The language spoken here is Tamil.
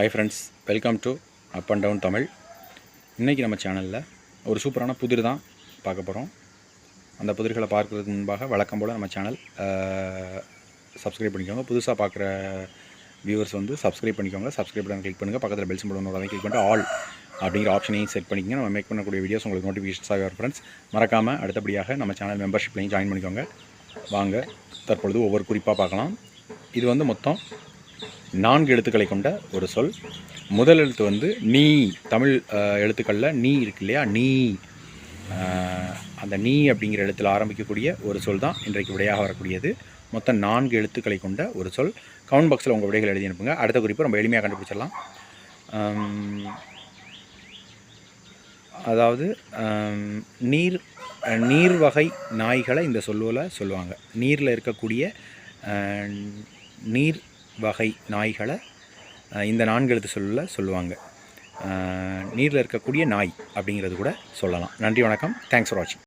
Hi friends welcome to up and down Tamil இன்றைக்கி நம்ம சேனலில் ஒரு சூப்பரான புதிர் தான் பார்க்க போகிறோம் அந்த புதிர்களை பார்க்குறதுக்கு முன்பாக வழக்கம் போல் நம்ம சேனல் சப்ஸ்கிரைப் பண்ணிக்கோங்க. புதுசாக பார்க்குற வியூவர்ஸ் வந்து சப்ஸ்கிரைப் பண்ணிக்கோங்க. சப்ஸ்கிரைப் பண்ணி கிளிக் பண்ணுங்கள் பக்கத்தில் பெல் சிம்பிள் ஒன்று கிளிக் பண்ணிட்டு ஆல் அப்படிங்கிற ஆப்ஷனையும் செட் பண்ணிக்கங்க. நம்ம மேக் பண்ணக்கூடிய வீடியோஸ் உங்களுக்கு நோட்டிஃபிகேஷன்ஸாக வரும் ஃப்ரெண்ட்ஸ் மறக்காமல் அடுத்தபடியாக நம்ம சேனல் மெம்பர்ஷிப்லையும் ஜாயின் பண்ணிக்கோங்க. வாங்க தற்பொழுது ஒவ்வொரு குறிப்பாக பார்க்கலாம். இது வந்து மொத்தம் நான்கு எழுத்துக்களை கொண்ட ஒரு சொல். முதல் எழுத்து வந்து நீ தமிழ் எழுத்துக்களில் நீ இருக்கு இல்லையா? நீ. அந்த நீ அப்படிங்கிற எழுத்தில் ஆரம்பிக்கக்கூடிய ஒரு சொல் தான் இன்றைக்கு விடையாக வரக்கூடியது. மொத்தம் நான்கு எழுத்துக்களை கொண்ட ஒரு சொல். கவுண்ட் பாக்ஸில் உங்கள் விடைகள் எழுதி அனுப்புங்க. அடுத்த குறிப்பு ரொம்ப எளிமையாக கண்டுபிடிச்சிடலாம். அதாவது நீர் நீர் வகை நாய்களை இந்த சொல்லுவில் சொல்லுவாங்க. நீரில் இருக்கக்கூடிய நீர் வகை நாய்களை இந்த நான்கு எழுத்து சொல்லில் சொல்லுவாங்க நீரில் இருக்கக்கூடிய நாய் அப்படிங்கிறது கூட சொல்லலாம். நன்றி வணக்கம். தேங்க்ஸ் ஃபார் வாட்சிங்